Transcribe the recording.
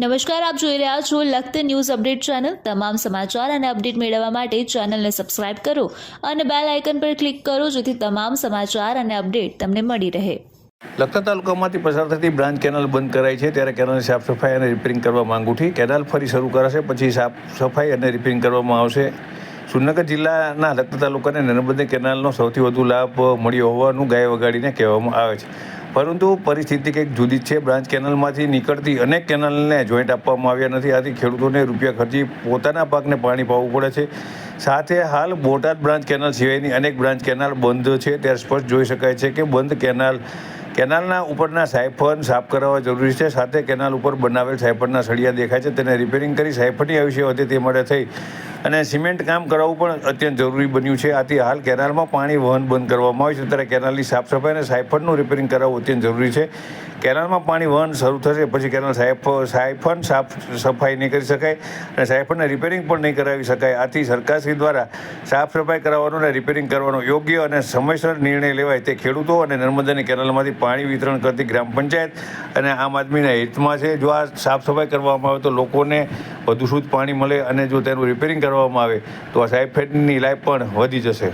નમસ્કાર, આપ જોઈ રહ્યા છો લખત ન્યૂઝ અપડેટ ચેનલ. તમામ સમાચાર અને અપડેટ મેળવવા માટે ચેનલને સબસ્ક્રાઇબ કરો અને બેલ આઇકન પર ક્લિક કરો જેથી તમામ સમાચાર અને અપડેટ તમને મળી રહે. લખતર તાલુકામાંથી પસાર થતી બ્રાન્ચ કેનાલ બંધ કરાઈ છે. ત્યારે કેનાલની સાફ સફાઈ અને રિપેરિંગ કરવા માંગુ છું. કેનાલ ફરી શરૂ કરાશે, પછી સાફ સફાઈ અને રિપેરિંગ કરવામાં આવશે. સુરનગર જિલ્લાના લખતર તાલુકાને નર્મદા કેનાલનો સૌથી વધુ લાભ મળ્યો હોવાનું ગાય વગાડીને કહેવામાં આવે છે. પરંતુ પરિસ્થિતિ કંઈક જુદી છે. બ્રાન્ચ કેનાલમાંથી નીકળતી અનેક કેનાલને જોઈન્ટ આપવામાં આવ્યા નથી. આથી ખેડૂતોને રૂપિયા ખર્ચી પોતાના પાકને પાણી પાવું પડે છે. સાથે હાલ બોટાદ બ્રાન્ચ કેનાલ સિવાયની અનેક બ્રાન્ચ કેનાલ બંધ છે. ત્યારે સ્પષ્ટ જોઈ શકાય છે કે બંધ કેનાલ, કેનાલના ઉપરના સાયફન સાફ કરાવવા જરૂરી છે. સાથે કેનાલ ઉપર બનાવેલ સાયફનના સળિયા દેખાય છે. તેને રિપેરિંગ કરી સાયફનની આયુષ્ય વધે તે માટે થઈ અને સિમેન્ટ કામ કરાવવું પણ અત્યંત જરૂરી બન્યું છે. આથી હાલ કેનાલમાં પાણી વહન બંધ કરવામાં આવ્યું છે. ત્યારે કેનાલની સાફ સફાઈ અને સાયફળનું રિપેરિંગ કરાવવું અત્યંત જરૂરી છે. કેનાલમાં પાણી વહન શરૂ થશે, પછી કેનાલ સાયફ સાયફન સાફ સફાઈ નહીં કરી શકાય અને સાયફનને રિપેરિંગ પણ નહીં કરાવી શકાય. આથી સરકારશ્રી દ્વારા સાફ સફાઈ કરાવવાનો અને રિપેરિંગ કરવાનો યોગ્ય અને સમયસર નિર્ણય લેવાય તે ખેડૂતો અને નર્મદાની કેનાલમાંથી પાણી વિતરણ કરતી ગ્રામ પંચાયત અને આમ આદમીના હિતમાં છે. જો આ સાફ સફાઈ કરવામાં આવે તો લોકોને વધુ શુદ્ધ પાણી મળે અને જો તેનું રિપેરિંગ કરવામાં આવે તો આ સાયફનની લાઈફ પણ વધી જશે.